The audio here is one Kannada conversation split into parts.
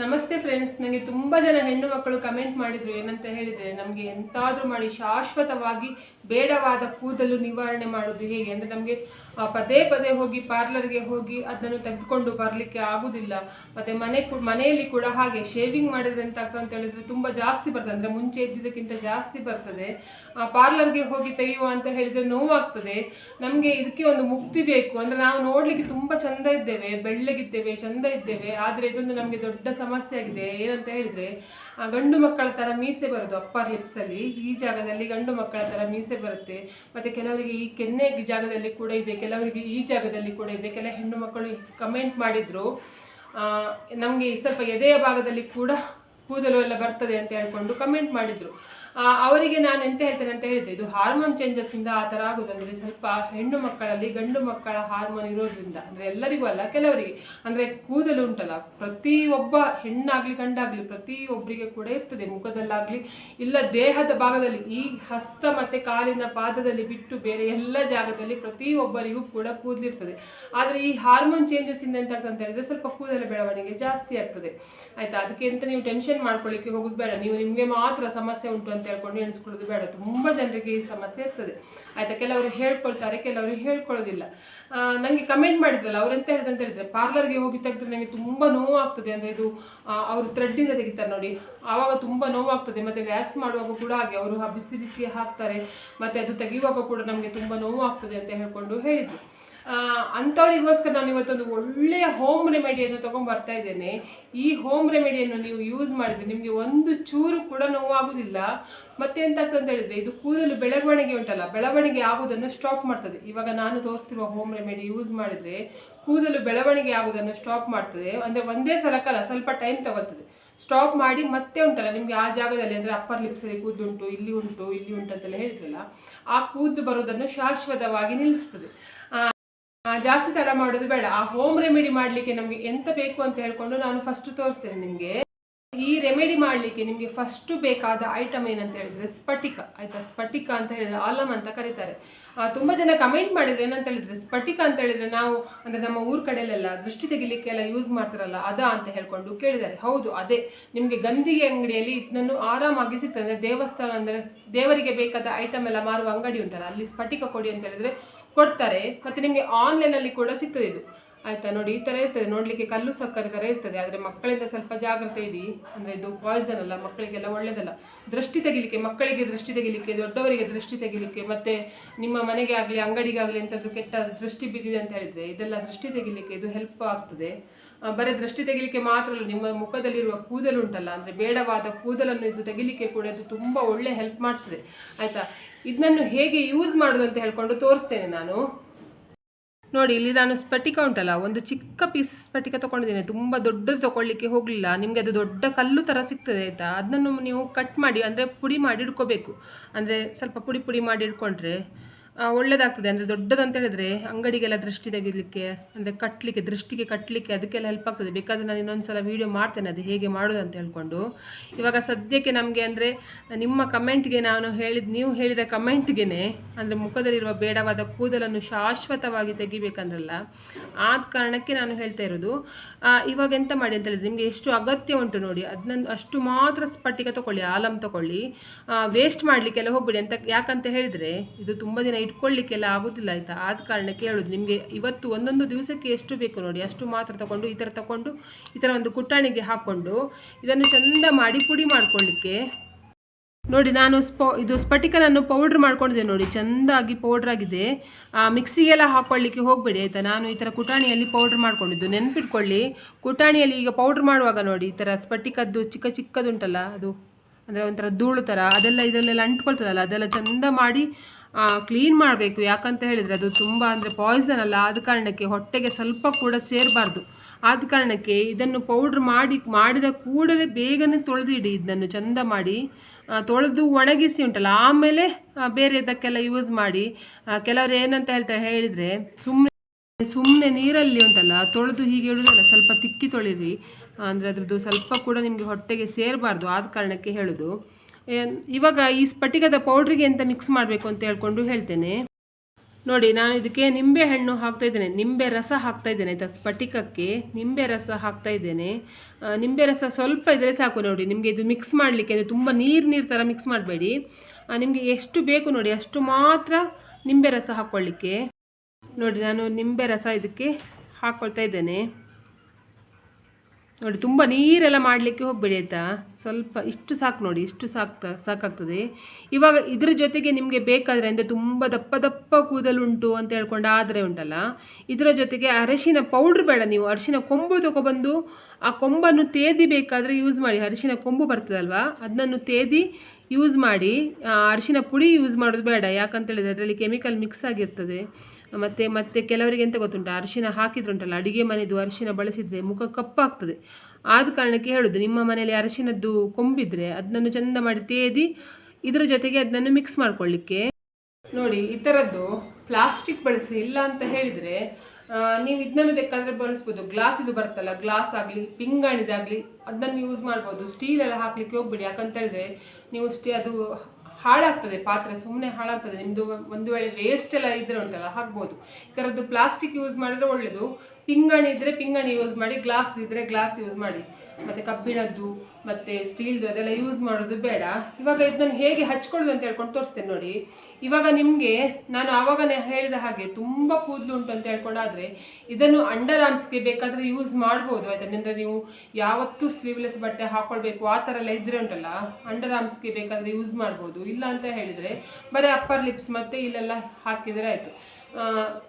ನಮಸ್ತೆ ಫ್ರೆಂಡ್ಸ್ ನನಗೆ ತುಂಬ ಜನ ಹೆಣ್ಣು ಮಕ್ಕಳು ಕಮೆಂಟ್ ಮಾಡಿದ್ರು. ಏನಂತ ಹೇಳಿದರೆ, ನಮಗೆ ಎಂತಾದರೂ ಮಾಡಿ ಶಾಶ್ವತವಾಗಿ ಬೇಡವಾದ ಕೂದಲು ನಿವಾರಣೆ ಮಾಡೋದು ಹೇಗೆ? ಅಂದರೆ ನಮಗೆ ಪದೇ ಪದೇ ಹೋಗಿ ಪಾರ್ಲರ್ಗೆ ಹೋಗಿ ಅದನ್ನು ತೆಗೆದುಕೊಂಡು ಬರಲಿಕ್ಕೆ ಆಗುದಿಲ್ಲ. ಮತ್ತು ಮನೆ ಮನೆಯಲ್ಲಿ ಕೂಡ ಹಾಗೆ ಶೇವಿಂಗ್ ಮಾಡಿದ್ರೆ ಅಂತ ಹೇಳಿದ್ರೆ ತುಂಬ ಜಾಸ್ತಿ ಬರ್ತದೆ. ಅಂದರೆ ಮುಂಚೆ ಇದ್ದಿದ್ದಕ್ಕಿಂತ ಜಾಸ್ತಿ ಬರ್ತದೆ. ಪಾರ್ಲರ್ಗೆ ಹೋಗಿ ತೆಗೆಯುವ ಅಂತ ಹೇಳಿದರೆ ನೋವಾಗ್ತದೆ. ನಮಗೆ ಇದಕ್ಕೆ ಒಂದು ಮುಕ್ತಿ ಬೇಕು. ಅಂದರೆ ನಾವು ನೋಡಲಿಕ್ಕೆ ತುಂಬ ಚಂದ ಇದ್ದೇವೆ. ಬೆಳ್ಳಗಿದ್ದೇವೆ, ಚಂದ ಇದ್ದೇವೆ. ಆದರೆ ಇದೊಂದು ನಮಗೆ ದೊಡ್ಡ ಸಮಸ್ಯೆ ಆಗಿದೆ, ಏನಂತ ಹೇಳಿದರೆ ಗಂಡು ಮಕ್ಕಳ ಥರ ಮೀಸೆ ಬರೋದು ಅಪ್ಪರ್ ಲಿಪ್ಸಲ್ಲಿ ಈ ಜಾಗದಲ್ಲಿ ಗಂಡು ಮಕ್ಕಳ ಥರ ಮೀಸೆ ಬರುತ್ತೆ. ಮತ್ತು ಕೆಲವರಿಗೆ ಈ ಕೆನ್ನೆ ಜಾಗದಲ್ಲಿ ಕೂಡ ಇದೆ, ಕೆಲವರಿಗೆ ಈ ಜಾಗದಲ್ಲಿ ಕೂಡ ಇದೆ. ಕೆಲ ಹೆಣ್ಣು ಮಕ್ಕಳು ಕಮೆಂಟ್ ಮಾಡಿದರು ನಮಗೆ ಸ್ವಲ್ಪ ಎದೆಯ ಭಾಗದಲ್ಲಿ ಕೂಡ ಕೂದಲು ಎಲ್ಲ ಬರ್ತದೆ ಅಂತ ಹೇಳ್ಕೊಂಡು ಕಮೆಂಟ್ ಮಾಡಿದ್ರು. ಅವರಿಗೆ ನಾನು ಎಂತ ಹೇಳ್ತೇನೆ ಅಂತ ಹೇಳಿದೆ ಇದು ಹಾರ್ಮೋನ್ ಚೇಂಜಸ್ಸಿಂದ ಆ ಥರ ಆಗುದು ಸ್ವಲ್ಪ ಹೆಣ್ಣು ಮಕ್ಕಳಲ್ಲಿ ಗಂಡು ಮಕ್ಕಳ ಹಾರ್ಮೋನ್ ಇರೋದ್ರಿಂದ, ಅಂದ್ರೆ ಎಲ್ಲರಿಗೂ ಅಲ್ಲ, ಕೆಲವರಿಗೆ, ಅಂದ್ರೆ ಕೂದಲು ಉಂಟಲ್ಲ ಪ್ರತಿ ಒಬ್ಬ ಹೆಣ್ಣಾಗ್ಲಿ ಗಂಡಾಗ್ಲಿ ಪ್ರತಿ ಒಬ್ಬರಿಗೆ ಕೂಡ ಇರ್ತದೆ, ಮುಖದಲ್ಲಾಗ್ಲಿ, ಇಲ್ಲ ದೇಹದ ಭಾಗದಲ್ಲಿ, ಈ ಹಸ್ತ ಮತ್ತೆ ಕಾಲಿನ ಪಾದದಲ್ಲಿ ಬಿಟ್ಟು ಬೇರೆ ಎಲ್ಲ ಜಾಗದಲ್ಲಿ ಪ್ರತಿ ಒಬ್ಬರಿಗೂ ಕೂಡ ಕೂದಲಿರ್ತದೆ ಆದರೆ ಈ ಹಾರ್ಮೋನ್ ಚೇಂಜಸ್ ಇಂದ ಎಂತ ಅಂತ ಹೇಳಿದ್ರೆ ಸ್ವಲ್ಪ ಕೂದಲ ಬೆಳವಣಿಗೆ ಜಾಸ್ತಿ ಆಗ್ತದೆ. ಆಯ್ತಾ? ಅದಕ್ಕೆ ಎಂತ ನೀವು ಟೆನ್ಷನ್ ಮಾಡ್ಕೊಳ್ಳಿಕ್ಕೆ ಹೋಗೋದು ಬೇಡ, ನೀವು ನಿಮಗೆ ಮಾತ್ರ ಸಮಸ್ಯೆ ಉಂಟು ಅಂತ ಹೇಳ್ಕೊಂಡು ಎಣಿಸ್ಕೊಳ್ಳೋದು ಬೇಡ. ತುಂಬ ಜನರಿಗೆ ಈ ಸಮಸ್ಯೆ ಇರ್ತದೆ. ಆಯಿತಾ? ಕೆಲವರು ಹೇಳ್ಕೊಳ್ತಾರೆ, ಕೆಲವರು ಹೇಳ್ಕೊಳ್ಳೋದಿಲ್ಲ. ನನಗೆ ಕಮೆಂಟ್ ಮಾಡಿದ್ರಲ್ಲ ಅವ್ರು ಎಂತ ಹೇಳಿದೆ ಅಂತ ಹೇಳಿದ್ರೆ ಪಾರ್ಲರ್ಗೆ ಹೋಗಿ ತೆಗೆದ್ರೆ ನನಗೆ ತುಂಬ ನೋವು ಆಗ್ತದೆ ಅಂದರೆ ಇದು ಅವರು ಥ್ರೆಡ್ಡಿಂದ ತೆಗಿತಾರೆ ನೋಡಿ. ಆವಾಗ ತುಂಬ ನೋವಾಗ್ತದೆ. ಮತ್ತು ವ್ಯಾಕ್ಸ್ ಮಾಡುವಾಗ ಕೂಡ ಹಾಗೆ. ಅವರು ಬಿಸಿ ಬಿಸಿ ಹಾಕ್ತಾರೆ. ಮತ್ತು ಅದು ತೆಗೆಯುವಾಗ ಕೂಡ ನಮಗೆ ತುಂಬ ನೋವು ಆಗ್ತದೆ ಅಂತ ಹೇಳ್ಕೊಂಡು ಹೇಳಿದರು. ಅಂಥವರಿಗೋಸ್ಕರ ನಾನು ಇವತ್ತೊಂದು ಒಳ್ಳೆಯ ಹೋಮ್ ರೆಮಿಡಿಯನ್ನು ಬರ್ತಾ ಇದ್ದೇನೆ. ಈ ಹೋಮ್ ರೆಮಿಡಿಯನ್ನು ನೀವು ಯೂಸ್ ಮಾಡಿದ್ರೆ ನಿಮಗೆ ಒಂದು ಚೂರು ಕೂಡ ನೋವಾಗುವುದಿಲ್ಲ ಮತ್ತೆ ಎಂತ ಆಗ್ತದೆ ಅಂತ ಹೇಳಿದ್ರೆ ಇದು ಕೂದಲು ಬೆಳವಣಿಗೆ ಉಂಟಲ್ಲ, ಬೆಳವಣಿಗೆ ಆಗುವುದನ್ನು ಸ್ಟಾಪ್ ಮಾಡ್ತದೆ. ಇವಾಗ ನಾನು ತೋರಿಸ್ತಿರುವ ಹೋಮ್ ರೆಮಿಡಿ ಯೂಸ್ ಮಾಡಿದ್ರೆ ಕೂದಲು ಬೆಳವಣಿಗೆ ಆಗುವುದನ್ನು ಸ್ಟಾಪ್ ಮಾಡ್ತದೆ. ಅಂದರೆ ಒಂದೇ ಸಲಕ್ಕಲ್ಲ, ಸ್ವಲ್ಪ ಟೈಮ್ ತಗೊಳ್ತದೆ. ಸ್ಟಾಪ್ ಮಾಡಿ ಮತ್ತೆ ಉಂಟಲ್ಲ, ನಿಮಗೆ ಆ ಜಾಗದಲ್ಲಿ ಅಂದರೆ ಅಪ್ಪರ್ ಲಿಪ್ಸಲ್ಲಿ ಕೂದಲು ಉಂಟು ಇಲ್ಲಿ ಉಂಟು ಇಲ್ಲಿ ಉಂಟು ಅಂತೆಲ್ಲ ಹೇಳಿದ್ರಲ್ಲ, ಆ ಕೂದಲು ಬರುವುದನ್ನು ಶಾಶ್ವತವಾಗಿ ನಿಲ್ಲಿಸ್ತದೆ. ಜಾಸ್ತಿ ತಡ ಮಾಡೋದು ಬೇಡ. ಆ ಹೋಮ್ ರೆಮಿಡಿ ಮಾಡಲಿಕ್ಕೆ ನಮಗೆ ಎಂತ ಬೇಕು ಅಂತ ಹೇಳ್ಕೊಂಡು ನಾನು ಫಸ್ಟ್ ತೋರಿಸ್ತೇನೆ ನಿಮಗೆ. ಈ ರೆಮಿಡಿ ಮಾಡಲಿಕ್ಕೆ ನಿಮಗೆ ಫಸ್ಟ್ ಬೇಕಾದ ಐಟಮ್ ಏನಂತ ಹೇಳಿದ್ರೆ ಸ್ಫಟಿಕ. ಆಯ್ತಾ? ಸ್ಫಟಿಕ ಅಂತ ಹೇಳಿದ್ರೆ ಆಲಮ್ ಅಂತ ಕರೀತಾರೆ. ತುಂಬ ಜನ ಕಮೆಂಟ್ ಮಾಡಿದರೆ ಏನಂತ ಹೇಳಿದ್ರೆ ಸ್ಫಟಿಕ ಅಂತ ಹೇಳಿದ್ರೆ ನಾವು ಅಂದ್ರೆ ನಮ್ಮ ಊರ್ ಕಡೆಯಲ್ಲೆಲ್ಲ ದೃಷ್ಟಿ ತೆಗಿಲಿಕ್ಕೆಲ್ಲ ಯೂಸ್ ಮಾಡ್ತಾರಲ್ಲ, ಅದ ಅಂತ ಹೇಳ್ಕೊಂಡು ಕೇಳಿದ್ದಾರೆ. ಹೌದು, ಅದೇ. ನಿಮಗೆ ಗಂದಿಗೆ ಅಂಗಡಿಯಲ್ಲಿ ಇದನ್ನು ಆರಾಮಾಗಿ ಸಿಗ್ತದೆ. ದೇವಸ್ಥಾನ ಅಂದ್ರೆ ದೇವರಿಗೆ ಬೇಕಾದ ಐಟಮ್ ಎಲ್ಲ ಮಾರುವ ಅಂಗಡಿ ಉಂಟಲ್ಲ, ಅಲ್ಲಿ ಸ್ಫಟಿಕ ಕೊಡಿ ಅಂತ ಹೇಳಿದ್ರೆ ಕೊಡ್ತಾರೆ, ಮತ್ತೆ ನಿಮಗೆ ಆನ್ಲೈನಲ್ಲಿ ಕೂಡ ಸಿಗ್ತದೆ ಇದು. ಆಯಿತಾ? ನೋಡಿ, ಈ ಥರ ಇರ್ತದೆ. ನೋಡಲಿಕ್ಕೆ ಕಲ್ಲು ಸಕ್ಕರೆ ಥರ ಇರ್ತದೆ. ಆದರೆ ಮಕ್ಕಳಿಂದ ಸ್ವಲ್ಪ ಜಾಗ್ರತೆ ಇಡಿ. ಅಂದರೆ ಇದು ಪಾಯ್ಸನ್ ಅಲ್ಲ, ಮಕ್ಕಳಿಗೆಲ್ಲ ಒಳ್ಳೆಯದಲ್ಲ ದೃಷ್ಟಿ ತೆಗಿಲಿಕ್ಕೆ, ಮಕ್ಕಳಿಗೆ ದೃಷ್ಟಿ ತೆಗಿಲಿಕ್ಕೆ, ದೊಡ್ಡವರಿಗೆ ದೃಷ್ಟಿ ತೆಗಿಲಿಕ್ಕೆ, ಮತ್ತೆ ನಿಮ್ಮ ಮನೆಗೆ ಆಗಲಿ, ಅಂಗಡಿಗಾಗಲಿ ಎಂತಾದ್ರೂ ಕೆಟ್ಟ ದೃಷ್ಟಿ ಬಿದ್ದಿದೆ ಅಂತ ಹೇಳಿದ್ರೆ, ಇದೆಲ್ಲ ದೃಷ್ಟಿ ತೆಗಿಲಿಕ್ಕೆ ಇದು ಹೆಲ್ಪ್ ಆಗ್ತದೆ. ಬರೀ ದೃಷ್ಟಿ ತೆಗಿಲಿಕ್ಕೆ ಮಾತ್ರ ಅಲ್ಲ, ನಿಮ್ಮ ಮುಖದಲ್ಲಿರುವ ಕೂದಲು ಉಂಟಲ್ಲ, ಅಂದರೆ ಬೇಡವಾದ ಕೂದಲನ್ನು ಇದು ತೆಗಿಲಿಕ್ಕೆ ಕೂಡ ಇದು ತುಂಬ ಒಳ್ಳೆ ಹೆಲ್ಪ್ ಮಾಡ್ತದೆ. ಆಯಿತಾ? ಇದನ್ನು ಹೇಗೆ ಯೂಸ್ ಮಾಡೋದು ಅಂತ ಹೇಳ್ಕೊಂಡು ತೋರಿಸ್ತೇನೆ ನಾನು. ನೋಡಿ, ಇಲ್ಲಿ ನಾನು ಸ್ಫಟಿಕ ಉಂಟಲ್ಲ ಒಂದು ಚಿಕ್ಕ ಪೀಸ್ ಸ್ಫಟಿಕ ತೊಗೊಂಡಿದ್ದೇನೆ. ತುಂಬ ದೊಡ್ಡದು ತೊಗೊಳ್ಳಿಕ್ಕೆ ಹೋಗಲಿಲ್ಲ. ನಿಮಗೆ ಅದು ದೊಡ್ಡ ಕಲ್ಲು ಥರ ಸಿಗ್ತದೆ ಆಯಿತಾ? ಅದನ್ನು ನೀವು ಕಟ್ ಮಾಡಿ, ಅಂದರೆ ಪುಡಿ ಮಾಡಿ ಇಟ್ಕೋಬೇಕು. ಅಂದರೆ ಸ್ವಲ್ಪ ಪುಡಿ ಪುಡಿ ಮಾಡಿ ಇಟ್ಕೊಂಡ್ರೆ ಆ, ಒಳ್ಳೆದಾಗ್ತದೆ. ಅಂದರೆ ದೊಡ್ಡದಂತ ಹೇಳಿದ್ರೆ ಅಂಗಡಿಗೆಲ್ಲ ದೃಷ್ಟಿ ತೆಗಿಲಿಕ್ಕೆ ಅಂದರೆ ಕಟ್ಟಲಿಕ್ಕೆ ದೃಷ್ಟಿಗೆ ಕಟ್ಟಲಿಕ್ಕೆ ಅದಕ್ಕೆಲ್ಲ ಹೆಲ್ಪ್ ಆಗ್ತದೆ. ಬೇಕಾದರೆ ನಾನು ಇನ್ನೊಂದು ಸಲ ವೀಡಿಯೋ ಮಾಡ್ತೇನೆ ಅದು ಹೇಗೆ ಮಾಡೋದು ಅಂತ ಹೇಳ್ಕೊಂಡು. ಇವಾಗ ಸದ್ಯಕ್ಕೆ ನಮಗೆ ಅಂದರೆ ನಿಮ್ಮ ಕಮೆಂಟ್ಗೆ ನಾನು ಹೇಳಿದ ನೀವು ಹೇಳಿದ ಕಮೆಂಟ್ಗೆ ಅಂದರೆ ಮುಖದಲ್ಲಿರುವ ಬೇಡವಾದ ಕೂದಲನ್ನು ಶಾಶ್ವತವಾಗಿ ತೆಗಿಬೇಕಂದ್ರಲ್ಲ ಆದ ಕಾರಣಕ್ಕೆ ನಾನು ಹೇಳ್ತಾ ಇರೋದು ಇವಾಗ ಎಂತ ಮಾಡಿ ಅಂತ ಹೇಳಿದ್ರೆ ನಿಮಗೆ ಎಷ್ಟು ಅಗತ್ಯ ಉಂಟು ನೋಡಿ ಅದನ್ನ ಅಷ್ಟು ಮಾತ್ರ ಸ್ಪಟ್ಟಿಗೆ ತಗೊಳ್ಳಿ ಆಲಂ ತಗೊಳ್ಳಿ ವೇಸ್ಟ್ ಮಾಡಲಿಕ್ಕೆಲ್ಲ ಹೋಗ್ಬಿಡಿ ಅಂತ ಯಾಕಂತ ಹೇಳಿದರೆ ಇದು ತುಂಬ ದಿನ ಇಟ್ಕೊಳ್ಳಿಕ್ಕೆಲ್ಲ ಆಗೋದಿಲ್ಲ ಆಯಿತಾ? ಆದ ಕಾರಣ ಕೇಳೋದು. ನಿಮಗೆ ಇವತ್ತು ಒಂದೊಂದು ದಿವಸಕ್ಕೆ ಎಷ್ಟು ಬೇಕು ನೋಡಿ. ಅಷ್ಟು ಮಾತ್ರ ತಗೊಂಡು, ಈ ಥರ ತಗೊಂಡು, ಈ ಥರ ಒಂದು ಕುಟ್ಟಾಣಿಗೆ ಹಾಕ್ಕೊಂಡು ಇದನ್ನು ಚೆಂದ ಮಾಡಿ ಪುಡಿ ಮಾಡ್ಕೊಳ್ಳಿಕ್ಕೆ. ನೋಡಿ, ನಾನು ಸ್ಪ, ಇದು ಸ್ಫಟಿಕನನ್ನು ಪೌಡ್ರ್ ಮಾಡ್ಕೊಂಡಿದ್ದೆ ನೋಡಿ. ಚೆಂದಾಗಿ ಪೌಡ್ರ್ ಆಗಿದೆ. ಮಿಕ್ಸಿಗೆಲ್ಲ ಹಾಕ್ಕೊಳ್ಳಿಕ್ಕೆ ಹೋಗಬೇಡಿ ಆಯಿತಾ? ನಾನು ಈ ಥರ ಕುಟಾಣಿಯಲ್ಲಿ ಪೌಡ್ರ್ ಮಾಡ್ಕೊಂಡಿದ್ದು. ನೆನ್ಪಿಟ್ಕೊಳ್ಳಿ. ಕುಟಾಣಿಯಲ್ಲಿ ಈಗ ಪೌಡ್ರ್ ಮಾಡುವಾಗ ನೋಡಿ, ಈ ಥರ ಸ್ಫಟಿಕದ್ದು ಚಿಕ್ಕ ಚಿಕ್ಕದುಂಟಲ್ಲ, ಅದು. ಅಂದರೆ ಒಂಥರ ಧೂಳು ಥರ, ಅದೆಲ್ಲ ಇದರಲ್ಲೆಲ್ಲ ಅಂಟ್ಕೊಳ್ತದಲ್ಲ, ಅದೆಲ್ಲ ಚೆಂದ ಮಾಡಿ ಕ್ಲೀನ್ ಮಾಡಬೇಕು. ಯಾಕಂತ ಹೇಳಿದರೆ ಅದು ತುಂಬ ಅಂದರೆ ಪಾಯ್ಸನ್ ಅಲ್ಲ. ಆದ ಕಾರಣಕ್ಕೆ ಹೊಟ್ಟೆಗೆ ಸ್ವಲ್ಪ ಕೂಡ ಸೇರಬಾರ್ದು. ಆದ ಕಾರಣಕ್ಕೆ ಇದನ್ನು ಪೌಡ್ರ್ ಮಾಡಿ, ಮಾಡಿದ ಕೂಡಲೇ ಬೇಗನೆ ತೊಳೆದಿಡಿ ಇದನ್ನು ಚಂದ ಮಾಡಿ. ತೊಳೆದು ಒಣಗಿಸಿ ಉಂಟಲ್ಲ, ಆಮೇಲೆ ಬೇರೆದಕ್ಕೆಲ್ಲ ಯೂಸ್ ಮಾಡಿ. ಕೆಲವರು ಏನಂತ ಹೇಳ್ತಾರೆ ಹೇಳಿದರೆ ಸುಮ್ಮನೆ ಸುಮ್ಮನೆ ನೀರಲ್ಲಿ ಉಂಟಲ್ಲ, ತೊಳೆದು ಹೀಗೆ ಇಡುವುದಲ್ಲ ಸ್ವಲ್ಪ ತಿಕ್ಕಿ ತೊಳಿರಿ. ಅಂದರೆ ಅದ್ರದ್ದು ಸ್ವಲ್ಪ ಕೂಡ ನಿಮಗೆ ಹೊಟ್ಟೆಗೆ ಸೇರಬಾರ್ದು. ಆದ ಕಾರಣಕ್ಕೆ ಹೇಳೋದು ಇವಾಗ ಈ ಸ್ಫಟಿಕದ ಪೌಡ್ರಿಗೆ ಎಂತ ಮಿಕ್ಸ್ ಮಾಡಬೇಕು ಅಂತ ಹೇಳ್ಕೊಂಡು ಹೇಳ್ತೇನೆ. ನೋಡಿ, ನಾನು ಇದಕ್ಕೆ ನಿಂಬೆ ಹಣ್ಣು ಹಾಕ್ತಾ ಇದ್ದೇನೆ. ನಿಂಬೆ ರಸ ಹಾಕ್ತಾ ಇದ್ದೇನೆ ಆಯಿತಾ ಸ್ಫಟಿಕಕ್ಕೆ. ನಿಂಬೆ ರಸ ಹಾಕ್ತಾ ಇದ್ದೇನೆ. ನಿಂಬೆ ರಸ ಸ್ವಲ್ಪ ಇದ್ರೆ ಸಾಕು ನೋಡಿ. ನಿಮಗೆ ಇದು ಮಿಕ್ಸ್ ಮಾಡಲಿಕ್ಕೆ ಅಂದರೆ ತುಂಬ ನೀರು ನೀರು ಥರ ಮಿಕ್ಸ್ ಮಾಡಬೇಡಿ. ನಿಮಗೆ ಎಷ್ಟು ಬೇಕು ನೋಡಿ, ಅಷ್ಟು ಮಾತ್ರ ನಿಂಬೆ ರಸ ಹಾಕ್ಕೊಳ್ಳಿಕ್ಕೆ. ನೋಡಿ, ನಾನು ನಿಂಬೆ ರಸ ಇದಕ್ಕೆ ಹಾಕ್ಕೊಳ್ತಾ ಇದ್ದೇನೆ. ನೋಡಿ, ತುಂಬ ನೀರೆಲ್ಲ ಮಾಡಲಿಕ್ಕೆ ಹೋಗಬೇಡಿ ಆಯಿತಾ? ಸ್ವಲ್ಪ ಇಷ್ಟು ಸಾಕು ನೋಡಿ, ಇಷ್ಟು ಸಾಕು ಸಾಕಾಗ್ತದೆ. ಇವಾಗ ಇದ್ರ ಜೊತೆಗೆ ನಿಮಗೆ ಬೇಕಾದರೆ, ಅಂದರೆ ತುಂಬ ದಪ್ಪ ದಪ್ಪ ಕೂದಲುಂಟು ಅಂತ ಹೇಳ್ಕೊಂಡು ಆದರೆ ಉಂಟಲ್ಲ, ಇದರ ಜೊತೆಗೆ ಅರಶಿನ ಪೌಡ್ರ್ ಬೇಡ ನೀವು. ಅರಿಶಿನ ಕೊಂಬು ತೊಗೊಬಂದು, ಆ ಕೊಂಬನ್ನು ತೇದಿ ಬೇಕಾದರೆ ಯೂಸ್ ಮಾಡಿ. ಅರಿಶಿನ ಕೊಂಬು ಬರ್ತದಲ್ವಾ? ಅದನ್ನು ತೇದಿ ಯೂಸ್ ಮಾಡಿ. ಅರಿಶಿನ ಪುಡಿ ಯೂಸ್ ಮಾಡೋದು ಬೇಡ. ಯಾಕಂತ ಹೇಳಿದ್ರೆ ಅದರಲ್ಲಿ ಕೆಮಿಕಲ್ ಮಿಕ್ಸ್ ಆಗಿರ್ತದೆ. ಮತ್ತು, ಮತ್ತೆ ಕೆಲವರಿಗೆ ಎಂತ ಗೊತ್ತುಂಟ? ಅರಿಶಿನ ಹಾಕಿದ್ರುಂಟಲ್ಲ, ಅಡುಗೆ ಮನೆಯದು ಅರಿಶಿನ ಬಳಸಿದರೆ ಮುಖ ಕಪ್ಪಾಗ್ತದೆ. ಆದ ಕಾರಣಕ್ಕೆ ಹೇಳೋದು, ನಿಮ್ಮ ಮನೆಯಲ್ಲಿ ಅರಿಶಿನದ್ದು ಕೊಂಬಿದ್ರೆ ಅದನ್ನು ಚಂದ ಮಾಡಿ ತೇದಿ, ಇದರ ಜೊತೆಗೆ ಅದನ್ನು ಮಿಕ್ಸ್ ಮಾಡ್ಕೊಳ್ಳಿಕ್ಕೆ ನೋಡಿ, ಈ ಥರದ್ದು ಪ್ಲಾಸ್ಟಿಕ್ ಬಳಸಿ ಇಲ್ಲ ಅಂತ ಹೇಳಿದರೆ ನೀವು ಇದನ್ನು ಬೇಕಾದರೆ ಬಳಸ್ಬೋದು. ಗ್ಲಾಸ್ ಇದು ಬರ್ತಲ್ಲ ಗ್ಲಾಸ್ ಆಗಲಿ, ಪಿಂಗಾಣಿದಾಗಲಿ ಅದನ್ನು ಯೂಸ್ ಮಾಡ್ಬೋದು. ಸ್ಟೀಲ್ ಎಲ್ಲ ಹಾಕ್ಲಿಕ್ಕೆ ಹೋಗ್ಬೇಡಿ ಯಾಕಂತ ಹೇಳಿದ್ರೆ, ನೀವು ಸ್ಟೀ, ಅದು ಹಾಳಾಗ್ತದೆ, ಪಾತ್ರೆ ಸುಮ್ಮನೆ ಹಾಳಾಗ್ತದೆ. ನಿಮ್ಮದು ಒಂದು ವೇಳೆ ವೇಸ್ಟ್ ಎಲ್ಲ ಇದ್ರೆ ಉಂಟಲ್ಲ, ಹಾಕ್ಬೋದು. ಈ ಥರದ್ದು ಪ್ಲಾಸ್ಟಿಕ್ ಯೂಸ್ ಮಾಡಿದ್ರೆ ಒಳ್ಳೆಯದು ಪಿಂಗಾಣಿ ಇದ್ದರೆ ಪಿಂಗಣಿ ಯೂಸ್ ಮಾಡಿ ಗ್ಲಾಸ್ ಇದ್ದರೆ ಗ್ಲಾಸ್ ಯೂಸ್ ಮಾಡಿ. ಮತ್ತು ಕಬ್ಬಿಣದ್ದು, ಮತ್ತು ಸ್ಟೀಲ್ದು ಅದೆಲ್ಲ ಯೂಸ್ ಮಾಡೋದು ಬೇಡ. ಇವಾಗ ಇದನ್ನು ಹೇಗೆ ಹಚ್ಕೊಳ್ಳೋದು ಅಂತ ಹೇಳ್ಕೊಂಡು ತೋರಿಸ್ತೇನೆ ನೋಡಿ. ಇವಾಗ ನಿಮಗೆ, ನಾನು ಆವಾಗನೇ ಹೇಳಿದ ಹಾಗೆ ತುಂಬ ಕೂದಲು ಉಂಟು ಅಂತ ಹೇಳ್ಕೊಂಡಾದರೆ, ಇದನ್ನು ಅಂಡರ್ ಆರ್ಮ್ಸ್ಗೆ ಬೇಕಾದರೆ ಯೂಸ್ ಮಾಡ್ಬೋದು, ಆಯ್ತಾ? ನೀವು ಯಾವತ್ತೂ ಸ್ಲೀವ್ಲೆಸ್ ಬಟ್ಟೆ ಹಾಕೊಳ್ಬೇಕು, ಆ ಥರ ಎಲ್ಲ ಇದ್ರೆ ಉಂಟಲ್ಲ? ಅಂಡರ್ ಆರ್ಮ್ಸ್ಗೆ ಬೇಕಾದರೆ ಯೂಸ್ ಮಾಡ್ಬೋದು. ಇಲ್ಲ ಅಂತ ಹೇಳಿದರೆ, ಬರೀ ಅಪ್ಪರ್ ಲಿಪ್ಸ್ ಮತ್ತು ಇಲ್ಲೆಲ್ಲ ಹಾಕಿದರೆ ಆಯಿತು.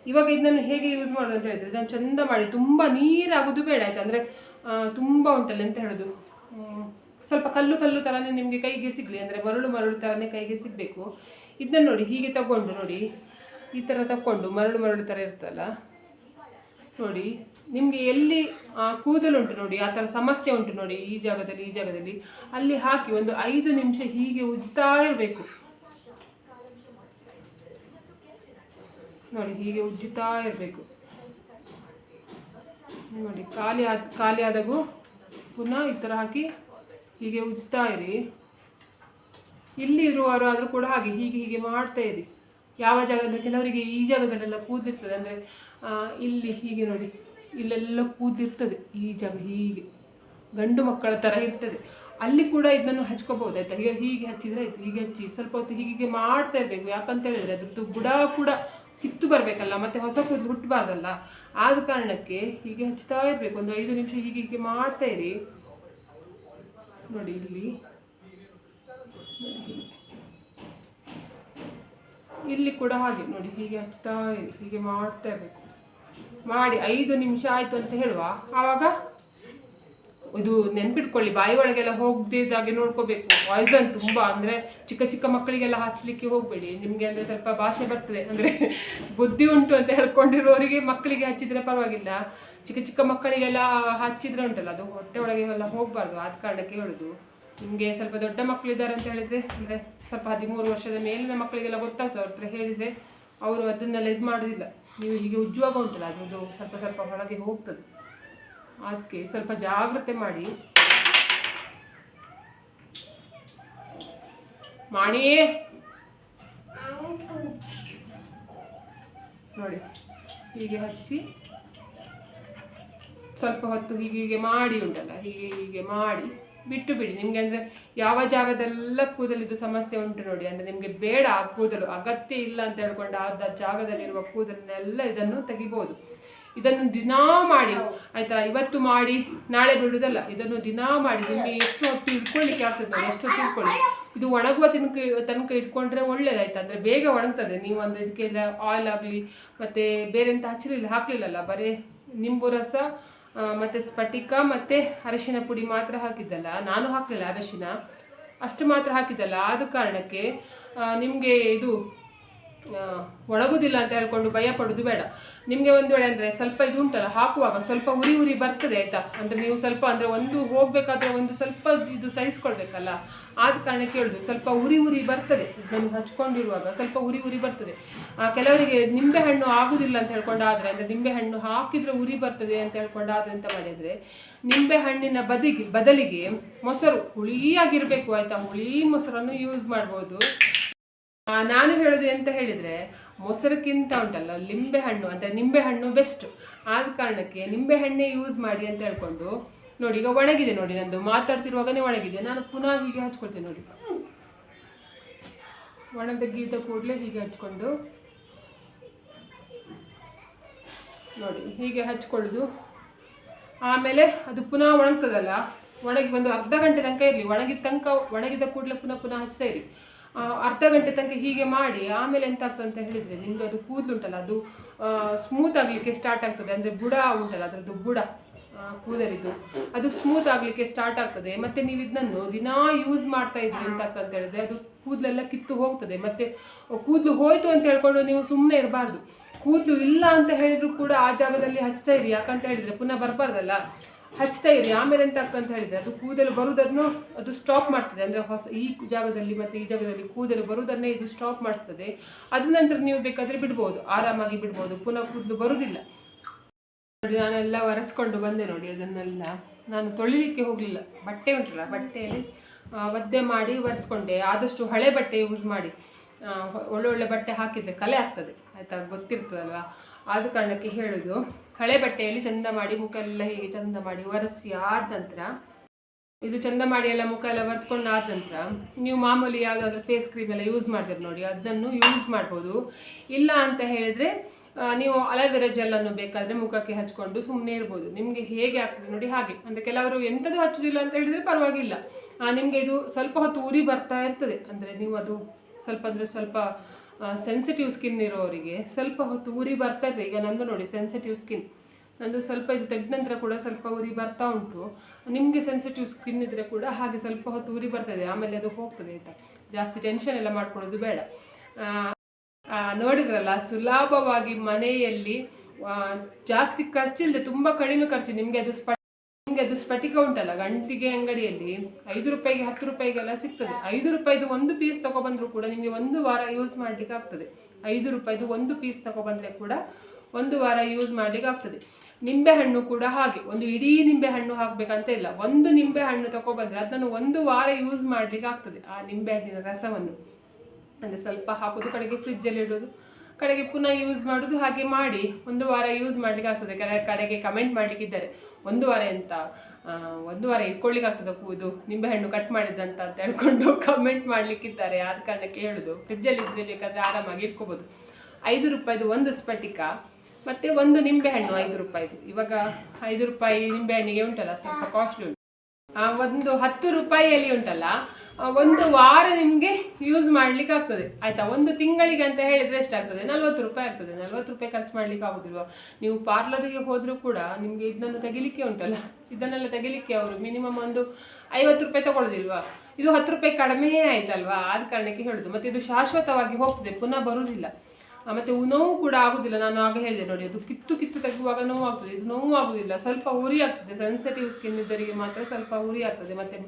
ಇವಾಗ ಇದನ್ನು ಹೇಗೆ ಯೂಸ್ ಮಾಡೋದು ಅಂತ ಹೇಳಿದರೆ, ಇದನ್ನು ಚಂದ ಮಾಡಿ, ತುಂಬ ನೀರಾಗೋದು ಬೇಡ ಆಯ್ತು? ಅಂದರೆ ತುಂಬ ಉಂಟಲ್ಲ ಎಂತ ಹೇಳೋದು? ಸ್ವಲ್ಪ ಕಲ್ಲು ಕಲ್ಲು ಥರನೇ ನಿಮಗೆ ಕೈಗೆ ಸಿಗಲಿ, ಅಂದರೆ ಮರಳು ಮರಳು ಥರನೇ ಕೈಗೆ ಸಿಗಬೇಕು. ಇದನ್ನು ನೋಡಿ, ಹೀಗೆ ತಗೊಂಡು ನೋಡಿ, ಈ ಥರ ತಗೊಂಡು ಮರಳು ಮರಳು ಥರ ಇರ್ತಲ್ಲ ನೋಡಿ, ನಿಮಗೆ ಎಲ್ಲಿ ಕೂದಲುಂಟು ನೋಡಿ, ಆ ಥರ ಸಮಸ್ಯೆ ಉಂಟು ನೋಡಿ, ಈ ಜಾಗದಲ್ಲಿ ಈ ಜಾಗದಲ್ಲಿ. ಅಲ್ಲಿ ಹಾಕಿ ಒಂದು ಐದು ನಿಮಿಷ ಹೀಗೆ ಉಜ್ತಾ ಇರಬೇಕು. ನೋಡಿ, ಹೀಗೆ ಉಜ್ಜುತ್ತಾ ಇರಬೇಕು. ನೋಡಿ, ಖಾಲಿ ಆದ, ಖಾಲಿ ಆದಾಗೂ ಪುನಃ ಈ ಥರ ಹಾಕಿ ಹೀಗೆ ಉಜ್ತಾ ಇರಿ. ಇಲ್ಲಿ ಇರುವವರು ಆದರೂ ಕೂಡ ಹಾಗೆ, ಹೀಗೆ ಹೀಗೆ ಮಾಡ್ತಾ ಇರಿ. ಯಾವ ಜಾಗದಲ್ಲಿ, ಕೆಲವರಿಗೆ ಈ ಜಾಗದಲ್ಲೆಲ್ಲ ಕೂದಿರ್ತದೆ. ಅಂದರೆ ಇಲ್ಲಿ ಹೀಗೆ ನೋಡಿ, ಇಲ್ಲೆಲ್ಲ ಕೂದಿರ್ತದೆ. ಈ ಜಾಗ ಹೀಗೆ. ಗಂಡು ಮಕ್ಕಳ ಥರ ಇರ್ತದೆ. ಅಲ್ಲಿ ಕೂಡ ಇದನ್ನು ಹಚ್ಕೋಬೋದು, ಆಯ್ತಾ? ಹೀಗೆ ಹೀಗೆ ಹಚ್ಚಿದ್ರೆ ಆಯ್ತು. ಹೀಗೆ ಹಚ್ಚಿ ಸ್ವಲ್ಪ ಹೊತ್ತು ಹೀಗೆ ಮಾಡ್ತಾ ಇರಬೇಕು. ಯಾಕಂತ ಹೇಳಿದ್ರೆ ಅದ್ರದ್ದು ಬುಡ ಕೂಡ ಕಿತ್ತು ಬರಬೇಕಲ್ಲ, ಮತ್ತೆ ಹೊಸ ಕೂದಲು ಹುಟ್ಟಬಾರ್ದಲ್ಲ ಆದ ಕಾರಣಕ್ಕೆ ಹೀಗೆ ಹಚ್ತಾ ಇರಬೇಕು. ಒಂದು ಐದು ನಿಮಿಷ ಹೀಗೆ ಹೀಗೆ ಮಾಡ್ತಾ ಇರಿ. ನೋಡಿ ಇಲ್ಲಿ. ಇಲ್ಲಿ ಕೂಡ ಹಾಗೆ. ನೋಡಿ ಹೀಗೆ ಹಚ್ತಾ ಇರಿ. ಹೀಗೆ ಮಾಡ್ತಾ ಇರಬೇಕು. ಮಾಡಿ, ಐದು ನಿಮಿಷ ಆಯಿತು ಅಂತ ಹೇಳುವ. ಆವಾಗ? ಇದು ನೆನ್ಪಿಟ್ಕೊಳ್ಳಿ, ಬಾಯಿ ಒಳಗೆಲ್ಲ ಹೋಗದಿದ್ದಾಗೆ ನೋಡ್ಕೋಬೇಕು. ಪಾಯ್ಸನ್ ತುಂಬ ಅಂದರೆ ಚಿಕ್ಕ ಚಿಕ್ಕ ಮಕ್ಕಳಿಗೆಲ್ಲ ಹಚ್ಚಲಿಕ್ಕೆ ಹೋಗಬೇಡಿ. ನಿಮಗೆ ಅಂದರೆ ಸ್ವಲ್ಪ ಭಾಷೆ ಬರ್ತದೆ. ಅಂದರೆ ಬುದ್ಧಿ ಉಂಟು ಅಂತ ಹೇಳ್ಕೊಂಡಿರೋರಿಗೆ ಮಕ್ಕಳಿಗೆ ಹಚ್ಚಿದ್ರೆ ಪರವಾಗಿಲ್ಲ. ಚಿಕ್ಕ ಚಿಕ್ಕ ಮಕ್ಕಳಿಗೆಲ್ಲ ಹಚ್ಚಿದ್ರೆ ಉಂಟಲ್ಲ, ಅದು ಹೊಟ್ಟೆ ಒಳಗೆ ಎಲ್ಲ ಹೋಗಬಾರ್ದು. ಆದ ಕಾರಣಕ್ಕೆ ಹೇಳೋದು. ನಿಮಗೆ ಸ್ವಲ್ಪ ದೊಡ್ಡ ಮಕ್ಕಳಿದ್ದಾರೆ ಅಂತ ಹೇಳಿದ್ರೆ, ಅಂದರೆ ಸ್ವಲ್ಪ ಹದಿಮೂರು ವರ್ಷದ ಮೇಲಿನ ಮಕ್ಕಳಿಗೆಲ್ಲ ಗೊತ್ತಾಗ್ತದೆ. ಅವ್ರ ಹತ್ರ ಹೇಳಿದರೆ ಅವರು ಅದನ್ನೆಲ್ಲ ಇದು ಮಾಡೋದಿಲ್ಲ ನೀವು ಹೀಗೆ ಉಜ್ಜುವಾಗ ಉಂಟಲ್ಲ, ಅದು ಸ್ವಲ್ಪ ಸ್ವಲ್ಪ ಹೊರಗೆ ಹೋಗ್ತದೆ. ಅದಕ್ಕೆ ಸ್ವಲ್ಪ ಜಾಗ್ರತೆ ಮಾಡಿ. ಮಾಡಿ ನೋಡಿ, ಹೀಗೆ ಹಚ್ಚಿ ಸ್ವಲ್ಪ ಹೊತ್ತು ಹೀಗೆ ಹೀಗೆ ಮಾಡಿ ಉಂಟಲ್ಲ, ಹೀಗೆ ಹೀಗೆ ಮಾಡಿ ಬಿಟ್ಟು ಬಿಡಿ. ನಿಮಗೆ ಅಂದರೆ ಯಾವ ಜಾಗದೆಲ್ಲ ಕೂದಲಿದ್ದು ಸಮಸ್ಯೆ ಉಂಟು ನೋಡಿ, ಅಂದರೆ ನಿಮಗೆ ಬೇಡ ಆ ಕೂದಲು, ಅಗತ್ಯ ಇಲ್ಲ ಅಂತ ಹೇಳ್ಕೊಂಡು ಆದ ಜಾಗದಲ್ಲಿರುವ ಕೂದಲನ್ನೆಲ್ಲ ಇದನ್ನು ತೆಗಿಬೋದು. ಇದನ್ನು ದಿನಾ ಮಾಡಿ. ಆಯ್ತಾ? ಇವತ್ತು ಮಾಡಿ ನಾಳೆ ಬಿಡುವುದಲ್ಲ. ಇದನ್ನು ದಿನಾ ಮಾಡಿ. ನಿಮಗೆ ಎಷ್ಟು ಹೊತ್ತು ಇಟ್ಕೊಳ್ಳಿಕ್ಕೆ ಆಗ್ತದೆ ಎಷ್ಟು ಹೊತ್ತು ಇಟ್ಕೊಳ್ಳಿ ಇದು ಒಣಗುವ ತನಕ ತನಕ ಇಟ್ಕೊಂಡ್ರೆ ಒಳ್ಳೇದಾಯ್ತು ಅಂದರೆ ಬೇಗ ಒಣಗ್ತದೆ. ನೀವು ಅಂದರೆ ಇದಕ್ಕೆಲ್ಲ ಆಯಿಲ್ ಆಗಲಿ ಮತ್ತು ಬೇರೆ ಎಂತ ಹಚ್ಚಲಿಲ್ಲ ಹಾಕಲಿಲ್ಲಲ್ಲ? ಬರೀ ನಿಂಬು ರಸ ಮತ್ತು ಸ್ಫಟಿಕ ಮತ್ತು ಅರಶಿನ ಪುಡಿ ಮಾತ್ರ ಹಾಕಿದ್ದಲ್ಲ? ನಾನು ಹಾಕಲಿಲ್ಲ ಅರಶಿನ. ಅಷ್ಟು ಮಾತ್ರ ಹಾಕಿದ್ದಲ್ಲ. ಆದ ಕಾರಣಕ್ಕೆ ನಿಮಗೆ ಇದು ಒಣಗುದಿಲ್ಲ ಅಂತ ಹೇಳ್ಕೊಂಡು ಭಯ ಪಡೋದು ಬೇಡ. ನಿಮಗೆ ಒಂದು ವೇಳೆ ಅಂದರೆ ಸ್ವಲ್ಪ ಇದು ಉಂಟಲ್ಲ, ಹಾಕುವಾಗ ಸ್ವಲ್ಪ ಉರಿ ಉರಿ ಬರ್ತದೆ ಆಯಿತಾ? ಅಂದರೆ ನೀವು ಸ್ವಲ್ಪ ಅಂದರೆ ಒಂದು ಹೋಗಬೇಕಾದ್ರೆ ಒಂದು ಸ್ವಲ್ಪ ಇದು ಸಹಿಸ್ಕೊಳ್ಬೇಕಲ್ಲ? ಆದ ಕಾರಣಕ್ಕೆ ಹೇಳುದು, ಸ್ವಲ್ಪ ಉರಿ ಉರಿ ಬರ್ತದೆ. ಇದನ್ನು ಹಚ್ಕೊಂಡಿರುವಾಗ ಸ್ವಲ್ಪ ಉರಿ ಉರಿ ಬರ್ತದೆ. ಕೆಲವರಿಗೆ ನಿಂಬೆಹಣ್ಣು ಆಗುದಿಲ್ಲ ಅಂತ ಹೇಳ್ಕೊಂಡು ಆದರೆ ಅಂದರೆ ನಿಂಬೆಹಣ್ಣು ಹಾಕಿದರೆ ಉರಿ ಬರ್ತದೆ ಅಂತ ಹೇಳ್ಕೊಂಡು ಅಂತ ಮಾಡಿದರೆ ನಿಂಬೆಹಣ್ಣಿನ ಬದಿಗೆ, ಬದಲಿಗೆ ಮೊಸರು ಹುಳಿಯಾಗಿರಬೇಕು ಆಯಿತಾ? ಹುಳಿ ಮೊಸರನ್ನು ಯೂಸ್ ಮಾಡ್ಬೋದು. ನಾನು ಹೇಳೋದು ಎಂತ ಹೇಳಿದರೆ, ಮೊಸರಕ್ಕಿಂತ ಉಂಟಲ್ಲ, ಲಿಂಬೆ ಹಣ್ಣು, ಅಂದರೆ ನಿಂಬೆ ಹಣ್ಣು ಬೆಸ್ಟ್ ಆದ ಕಾರಣಕ್ಕೆ ನಿಂಬೆ ಹಣ್ಣೇ ಯೂಸ್ ಮಾಡಿ ಅಂತ ಹೇಳ್ಕೊಂಡು, ನೋಡಿ, ಈಗ ಒಣಗಿದೆ ನೋಡಿ, ನಂದು ಮಾತಾಡ್ತಿರುವಾಗನೇ ಒಣಗಿದೆ. ನಾನು ಪುನಃ ಹೀಗೆ ಹಚ್ಕೊಳ್ತೇನೆ ನೋಡಿ. ಒಣದ ಗೀತ ಕೂಡಲೇ ಹೀಗೆ ಹಚ್ಕೊಂಡು, ನೋಡಿ, ಹೀಗೆ ಹಚ್ಕೊಳ್ಳೋದು. ಆಮೇಲೆ ಅದು ಪುನಃ ಒಣಗ್ತದಲ್ಲ, ಒಣಗಿ ಒಂದು ಅರ್ಧ ಗಂಟೆ ತನಕ ಇರಲಿ. ಒಣಗಿದ ತನಕ, ಒಣಗಿದ ಕೂಡಲೇ ಪುನಃ ಪುನಃ ಹಚ್ತಾ ಇರಿ. ಅರ್ಧ ಗಂಟೆ ತನಕ ಹೀಗೆ ಮಾಡಿ, ಆಮೇಲೆ ಎಂತ ಆಗ್ತದೆ ಅಂತ ಹೇಳಿದರೆ ನಿಮ್ಮದು ಅದು ಕೂದಲು ಉಂಟಲ್ಲ, ಅದು ಸ್ಮೂತ್ ಆಗಲಿಕ್ಕೆ ಸ್ಟಾರ್ಟ್ ಆಗ್ತದೆ, ಅಂದರೆ ಬುಡ ಉಂಟಲ್ಲ, ಅದರದ್ದು ಬುಡ ಕೂದಲಿದ್ದು. ಅದು ಸ್ಮೂತ್ ಆಗಲಿಕ್ಕೆ ಸ್ಟಾರ್ಟ್ ಆಗ್ತದೆ, ಮತ್ತೆ ನೀವು ಇದನ್ನು ದಿನಾ ಯೂಸ್ ಮಾಡ್ತಾ ಇದ್ರಿ ಅಂತ ಹೇಳಿದ್ರೆ, ಅದು ಕೂದಲೆಲ್ಲ ಕಿತ್ತು ಹೋಗ್ತದೆ, ಮತ್ತೆ ಕೂದಲು ಹೋಯ್ತು ಅಂತ ಹೇಳ್ಕೊಂಡು ನೀವು ಸುಮ್ಮನೆ ಇರಬಾರ್ದು. ಕೂದಲು ಇಲ್ಲ ಅಂತ ಹೇಳಿದ್ರು ಕೂಡ ಆ ಜಾಗದಲ್ಲಿ ಹಚ್ತಾ ಇರಿ, ಯಾಕಂತ ಹೇಳಿದ್ರೆ ಪುನಃ ಬರಬಾರ್ದಲ್ಲ. ಹಚ್ತಾ ಇರಿ. ಆಮೇಲೆ ಎಂತ ಅಂತ ಹೇಳಿದ್ರೆ, ಅದು ಕೂದಲು ಬರುವುದನ್ನು ಅದು ಸ್ಟಾಪ್ ಮಾಡ್ತದೆ. ಅಂದ್ರೆ ಹೊಸ ಈ ಜಾಗದಲ್ಲಿ ಮತ್ತೆ ಈ ಜಾಗದಲ್ಲಿ ಕೂದಲು ಬರುವುದನ್ನೇ ಇದು ಸ್ಟಾಪ್ ಮಾಡಿಸ್ತದೆ. ಅದ ನಂತರ ನೀವು ಬೇಕಾದ್ರೆ ಬಿಡ್ಬೋದು. ಆರಾಮಾಗಿ ಬಿಡ್ಬೋದು. ಪುನಃ ಕೂದಲು ಬರುವುದಿಲ್ಲ. ನೋಡಿ, ನಾನೆಲ್ಲ ಒರೆಸ್ಕೊಂಡು ಬಂದೆ ನೋಡಿ ಅದನ್ನೆಲ್ಲ. ನಾನು ತೊಳಿಲಿಕ್ಕೆ ಹೋಗಲಿಲ್ಲ. ಬಟ್ಟೆ ಉಂಟಲ್ಲ, ಬಟ್ಟೆಯಲ್ಲಿ ಒದ್ದೆ ಮಾಡಿ ಒರೆಸ್ಕೊಂಡೆ. ಆದಷ್ಟು ಹಳೆ ಬಟ್ಟೆ ಯೂಸ್ ಮಾಡಿ. ಒಳ್ಳೆ ಒಳ್ಳೆ ಬಟ್ಟೆ ಹಾಕಿದರೆ ಕಲೆ ಆಗ್ತದೆ, ಆಯಿತಾ? ಗೊತ್ತಿರ್ತದಲ್ವ? ಆದ ಕಾರಣಕ್ಕೆ ಹೇಳೋದು, ಹಳೆ ಬಟ್ಟೆಯಲ್ಲಿ ಚಂದ ಮಾಡಿ ಮುಖ ಎಲ್ಲ ಹೀಗೆ ಚಂದ ಮಾಡಿ ಒರೆಸಿ ಆದ ನಂತರ, ಇದು ಚಂದ ಮಾಡಿ ಎಲ್ಲ ಮುಖ ಎಲ್ಲ ಒರೆಸ್ಕೊಂಡು ಆದ ನಂತರ, ನೀವು ಮಾಮೂಲಿ ಯಾವುದಾದ್ರೂ ಫೇಸ್ ಕ್ರೀಮ್ ಎಲ್ಲ ಯೂಸ್ ಮಾಡ್ತೀರಿ ನೋಡಿ, ಅದನ್ನು ಯೂಸ್ ಮಾಡ್ಬೋದು. ಇಲ್ಲ ಅಂತ ಹೇಳಿದರೆ ನೀವು ಅಲೋವೆರಾ ಜೆಲ್ಲನ್ನು ಬೇಕಾದರೆ ಮುಖಕ್ಕೆ ಹಚ್ಕೊಂಡು ಸುಮ್ಮನೆ ಇರ್ಬೋದು. ನಿಮಗೆ ಹೇಗೆ ಆಗ್ತದೆ ನೋಡಿ ಹಾಗೆ. ಅಂದರೆ ಕೆಲವರು ಎಂಥದ್ದು ಹಚ್ಚೋದಿಲ್ಲ ಅಂತ ಹೇಳಿದರೆ ಪರವಾಗಿಲ್ಲ. ನಿಮಗೆ ಇದು ಸ್ವಲ್ಪ ಹೊತ್ತು ಉರಿ ಬರ್ತಾ ಇರ್ತದೆ. ಅಂದರೆ ನೀವು ಅದು ಸ್ವಲ್ಪ ಅಂದರೆ ಸ್ವಲ್ಪ ಸೆನ್ಸಿಟಿವ್ ಸ್ಕಿನ್ ಇರೋರಿಗೆ ಸ್ವಲ್ಪ ಹೊತ್ತು ಉರಿ ಬರ್ತಾ ಈಗ ನಂದು ನೋಡಿ ಸೆನ್ಸಿಟಿವ್ ಸ್ಕಿನ್ ನಂದು ಸ್ವಲ್ಪ ಇದು ತೆಗೆದ ನಂತರ ಕೂಡ ಸ್ವಲ್ಪ ಉರಿ ಬರ್ತಾ ಉಂಟು. ನಿಮಗೆ ಸೆನ್ಸಿಟಿವ್ ಸ್ಕಿನ್ ಇದ್ದರೆ ಕೂಡ ಹಾಗೆ ಸ್ವಲ್ಪ ಹೊತ್ತು ಉರಿ ಬರ್ತದೆ ಆಮೇಲೆ ಅದು ಹೋಗ್ತದೆ ಆಯಿತಾ? ಜಾಸ್ತಿ ಟೆನ್ಷನ್ ಎಲ್ಲ ಮಾಡ್ಕೊಳ್ಳೋದು ಬೇಡ. ನೋಡಿದ್ರಲ್ಲ, ಸುಲಭವಾಗಿ ಮನೆಯಲ್ಲಿ ಜಾಸ್ತಿ ಖರ್ಚಿಲ್ಲದೆ ತುಂಬ ಕಡಿಮೆ ಖರ್ಚು ನಿಮಗೆ ಅದು ನಿಮಗೆ ಅದು ಸ್ಫಟಿಕ ಉಂಟಲ್ಲ, ಗಂಟಿಗೆ ಅಂಗಡಿಯಲ್ಲಿ ಐದು ರೂಪಾಯಿಗೆ, ಹತ್ತು ರೂಪಾಯಿಗೆಲ್ಲ ಸಿಗ್ತದೆ. ಐದು ರೂಪಾಯಿದು ಒಂದು ಪೀಸ್ ತಗೊಬಂದರೂ ಕೂಡ ನಿಮಗೆ ಒಂದು ವಾರ ಯೂಸ್ ಮಾಡಲಿಕ್ಕೆ ಆಗ್ತದೆ. ಐದು ರೂಪಾಯಿದು ಒಂದು ಪೀಸ್ ತೊಗೊಬಂದರೆ ಕೂಡ ಒಂದು ವಾರ ಯೂಸ್ ಮಾಡಲಿಕ್ಕೆ ಆಗ್ತದೆ. ನಿಂಬೆಹಣ್ಣು ಕೂಡ ಹಾಗೆ, ಒಂದು ಇಡೀ ನಿಂಬೆಹಣ್ಣು ಹಾಕಬೇಕಂತ ಇಲ್ಲ. ಒಂದು ನಿಂಬೆಹಣ್ಣು ತಗೊಬಂದರೆ ಅದನ್ನು ಒಂದು ವಾರ ಯೂಸ್ ಮಾಡಲಿಕ್ಕೆ ಆಗ್ತದೆ, ಆ ನಿಂಬೆಹಣ್ಣಿನ ರಸವನ್ನು. ಅಂದರೆ ಸ್ವಲ್ಪ ಹಾಕೋದು ಕಡೆಗೆ ಫ್ರಿಜ್ಜಲ್ಲಿ ಇಡೋದು. ಕಡೆಗೆ ಪುನಃ ಯೂಸ್ ಮಾಡೋದು ಹಾಗೆ ಮಾಡಿ, ಒಂದು ವಾರ ಯೂಸ್ ಮಾಡ್ಲಿಕ್ಕೆ ಆಗ್ತದೆ. ಕಡೆ ಕಡೆಗೆ ಕಮೆಂಟ್ ಮಾಡ್ಲಿಕ್ಕಿದ್ದಾರೆ ಒಂದು ವಾರ ಎಂತ ಒಂದು ವಾರ ಇಟ್ಕೊಳ್ಳಿಕ್ಕೆ ಆಗ್ತದೆ ಕೂದು. ನಿಂಬೆಹಣ್ಣು ಕಟ್ ಮಾಡಿದ್ದಂತ ಅಂತ ಹೇಳ್ಕೊಂಡು ಕಮೆಂಟ್ ಮಾಡ್ಲಿಕ್ಕಿದ್ದಾರೆ. ಆದ ಕಾರಣಕ್ಕೆ ಹೇಳೋದು ಫ್ರಿಜ್ಜಲ್ಲಿ ಇದ್ರೆ ಬೇಕಾದರೆ ಆರಾಮಾಗಿ ಇಟ್ಕೋಬೋದು. ಐದು ರೂಪಾಯಿದು ಒಂದು ಸ್ಫಟಿಕ, ಮತ್ತೆ ಒಂದು ನಿಂಬೆಹಣ್ಣು ಐದು ರೂಪಾಯಿದು. ಇವಾಗ ಐದು ರೂಪಾಯಿ ನಿಂಬೆಹಣ್ಣಿಗೆ ಉಂಟಲ್ಲ, ಸ್ವಲ್ಪ ಕಾಸ್ಟ್ಲಿ ಉಂಟು. ಒಂದು ಹತ್ತು ರೂಪಾಯಿಯಲ್ಲಿ ಉಂಟಲ್ಲ ಒಂದು ವಾರ ನಿಮಗೆ ಯೂಸ್ ಮಾಡ್ಲಿಕ್ಕೆ ಆಗ್ತದೆ. ಆಯ್ತಾ? ಒಂದು ತಿಂಗಳಿಗೆ ಅಂತ ಹೇಳಿದ್ರೆ ಎಷ್ಟಾಗ್ತದೆ? ನಲ್ವತ್ತು ರೂಪಾಯಿ ಆಗ್ತದೆ. ನಲ್ವತ್ತು ರೂಪಾಯಿ ಖರ್ಚು ಮಾಡ್ಲಿಕ್ಕೆ ಆಗೋದಿಲ್ವ? ನೀವು ಪಾರ್ಲರಿಗೆ ಹೋದರೂ ಕೂಡ ನಿಮಗೆ ಇದನ್ನು ತೆಗಿಲಿಕ್ಕೆ ಉಂಟಲ್ಲ? ಇದನ್ನೆಲ್ಲ ತೆಗಿಲಿಕ್ಕೆ ಅವರು ಮಿನಿಮಮ್ ಒಂದು ಐವತ್ತು ರೂಪಾಯಿ ತಗೊಳ್ಳೋದಿಲ್ವಾ ಇದು ಹತ್ತು ರೂಪಾಯಿ ಕಡಿಮೆ ಆಯ್ತಲ್ವಾ? ಆದ ಕಾರಣಕ್ಕೆ ಹೇಳುದು. ಮತ್ತೆ ಇದು ಶಾಶ್ವತವಾಗಿ ಹೋಗ್ತದೆ. ಪುನಃ ಬರುವುದಿಲ್ಲ ಮತ್ತೆ ನೋವು ಕೂಡ ಆಗುದಿಲ್ಲ. ನಾನು ಆಗ ಹೇಳಿದೆ ನೋಡಿ, ಅದು ಕಿತ್ತು ಕಿತ್ತು ತೆಗೆಯುವಾಗ ನೋವು ಆಗ್ತದೆ ಇದು ನೋವು ಆಗುದಿಲ್ಲ ಸ್ವಲ್ಪ ಉರಿ ಆಗ್ತದೆ ಸೆನ್ಸಿಟಿವ್ ಸ್ಕಿನ್ ಇದ್ದವರಿಗೆ ಮಾತ್ರ ಸ್ವಲ್ಪ ಉರಿ ಆಗ್ತದೆ ಮತ್ತು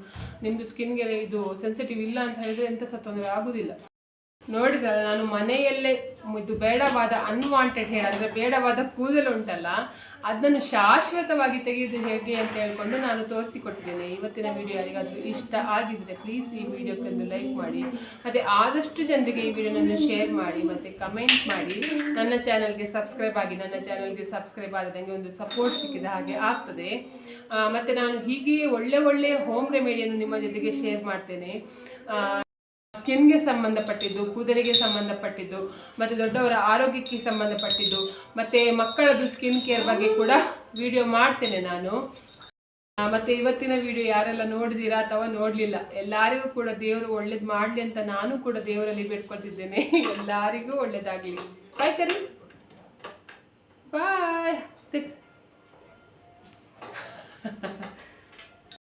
ನಿಮ್ಮದು ಸ್ಕಿನ್ಗೆ ಇದು ಸೆನ್ಸಿಟಿವ್ ಇಲ್ಲ ಅಂತ ಹೇಳಿದ್ರೆ ಎಂಥ ಸಹ ತೊಂದರೆ ಆಗುದಿಲ್ಲ. ನೋಡಿದ್ರಲ್ಲ, ನಾನು ಮನೆಯಲ್ಲೇ ಇದು ಬೇಡವಾದ ಅನ್ವಾಂಟೆಡ್ ಹೇರ್ ಅಂದರೆ ಬೇಡವಾದ ಕೂದಲು ಉಂಟಲ್ಲ, ಅದನ್ನು ಶಾಶ್ವತವಾಗಿ ತೆಗೆಯುವುದು ಹೇಗೆ ಅಂತ ಹೇಳ್ಕೊಂಡು ನಾನು ತೋರಿಸಿಕೊಟ್ಟಿದ್ದೇನೆ. ಇವತ್ತಿನ ವಿಡಿಯೋ ಅದು ಇಷ್ಟ ಆಗಿದ್ರೆ ಪ್ಲೀಸ್ ಈ ವಿಡಿಯೋಕ್ಕೆ ಒಂದು ಲೈಕ್ ಮಾಡಿ, ಮತ್ತು ಆದಷ್ಟು ಜನರಿಗೆ ಈ ವಿಡಿಯೋನನ್ನು ಶೇರ್ ಮಾಡಿ, ಮತ್ತು ಕಮೆಂಟ್ ಮಾಡಿ. ನನ್ನ ಚಾನಲ್ಗೆ ಸಬ್ಸ್ಕ್ರೈಬ್ ಆಗಿ, ನನ್ನ ಚಾನಲ್ಗೆ ಸಬ್ಸ್ಕ್ರೈಬ್ ಆದರೆ ನನಗೆ ಒಂದು ಸಪೋರ್ಟ್ ಸಿಕ್ಕಿದ ಹಾಗೆ ಆಗ್ತದೆ. ಮತ್ತು ನಾನು ಹೀಗೆಯೇ ಒಳ್ಳೆ ಒಳ್ಳೆ ಹೋಮ್ ರೆಮಿಡಿಯನ್ನು ನಿಮ್ಮ ಜೊತೆಗೆ ಶೇರ್ ಮಾಡ್ತೇನೆ. ಸ್ಕಿನ್ಗೆ ಸಂಬಂಧಪಟ್ಟಿದ್ದು, ಕೂದಲಿಗೆ ಸಂಬಂಧಪಟ್ಟಿದ್ದು, ಮತ್ತು ದೊಡ್ಡವರ ಆರೋಗ್ಯಕ್ಕೆ ಸಂಬಂಧಪಟ್ಟಿದ್ದು, ಮತ್ತು ಮಕ್ಕಳದ್ದು ಸ್ಕಿನ್ ಕೇರ್ ಬಗ್ಗೆ ಕೂಡ ವಿಡಿಯೋ ಮಾಡ್ತೇನೆ ನಾನು. ಮತ್ತು ಇವತ್ತಿನ ವಿಡಿಯೋ ಯಾರೆಲ್ಲ ನೋಡಿದ್ದೀರಾ ಅಥವಾ ನೋಡಲಿಲ್ಲ, ಎಲ್ಲರಿಗೂ ಕೂಡ ದೇವರು ಒಳ್ಳೇದು ಮಾಡಲಿ ಅಂತ ನಾನು ಕೂಡ ದೇವರಲ್ಲಿ ಬೇಡ್ಕೊಳ್ತಿದ್ದೇನೆ ಎಲ್ಲರಿಗೂ ಒಳ್ಳೇದಾಗಲಿ. ಬಾಯ್ ಕರಿ. ಬಾಯ್